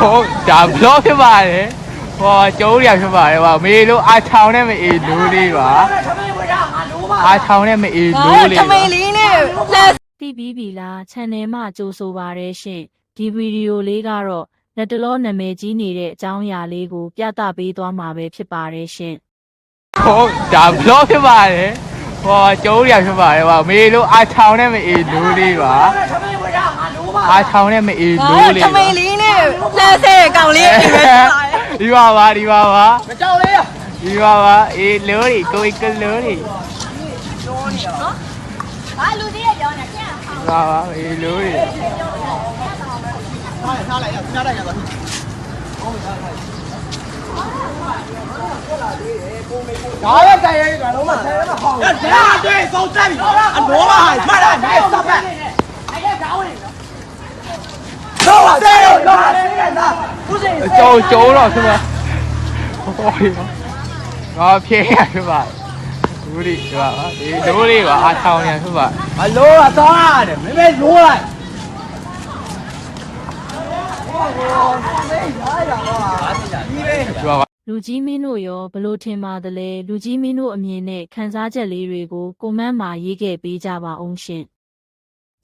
ဟုတ်ဒါဘလော့ဖြစ်ပါတယ်ဟောကျုံးရဖြစ်ပါတယ်ဟောမေလို့အာချောင်းနဲ့မအေးလူလေးပါအာချောင်းနဲ့မအေးလူလေးထပါမိန်လေးနဲ့လက်သိပြီးပြီလား channel မှာကြိုဆိုပါရရှင်ဒီဗီဒီယိုလေးကတော့လက်တလောနာမည်ကြီးနေတဲ့အကြောင်းအရာလေးကို ပြသပေးသွားမှာပဲဖြစ်ပါတယ်ရှင်ဟုတ်ဒါဘလော့ဖြစ်ပါတယ်ဟောကျုံးရဖြစ်ပါတယ်ဟောမေလို့အာချောင်းနဲ့မအေးလူလေးပါအာချောင်းနဲ့မအေးလူလေးထပါမိန်လေးနဲ့ လက်ဆဲကောင်လေးအိမ်ပဲထားတယ်ဒီပါပါဒီပါပါမကြောက်လေးရဒီပါပါအေးလူလေးကိုယ်ကလူလေးဘာလူကြီးရဲ့ပြောနေကျန်ဒီပါပါအေးလူလေးထားလိုက်ထားလိုက်ရပြလိုက်ရပါဒါရတဲ့ရဲကလုံးမဆယ်ရမဟောင်းဒါတွေ့ဆုံးတက်ပြီအနောပါမှတ်လိုက်နိုင်စပ်ပတ်အဲ့ဒါကောင်းနေတော့တော့တယ်တော့တယ်က ဦးစင်ကျုံးကျုံးတော့ဖြစ်ပါဟောဒီပါငါဖြေရဖြစ်ပါလူလေးဒီပါပါအေးလူလေးပါအာချောင်းရဖြစ်ပါအလိုအသားတယ်မင်းပဲလိုးလိုက်ဒီပါပါလူကြီးမင်းတို့ရောဘလို့ထင်ပါသလဲလူကြီးမင်းတို့အမြင်နဲ့ခန်းစားချက်လေးတွေကိုကွန်မန့်မှာရေးခဲ့ပေးကြပါအောင်ရှင်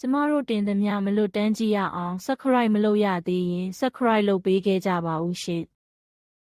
ကျမတို့တင်သမျှမလွတ်တမ်းကြည့်ရအောင် subscribe မလုပ်ရသေးရင် subscribe လုပ်ပေးခဲ့ကြပါဦးရှင်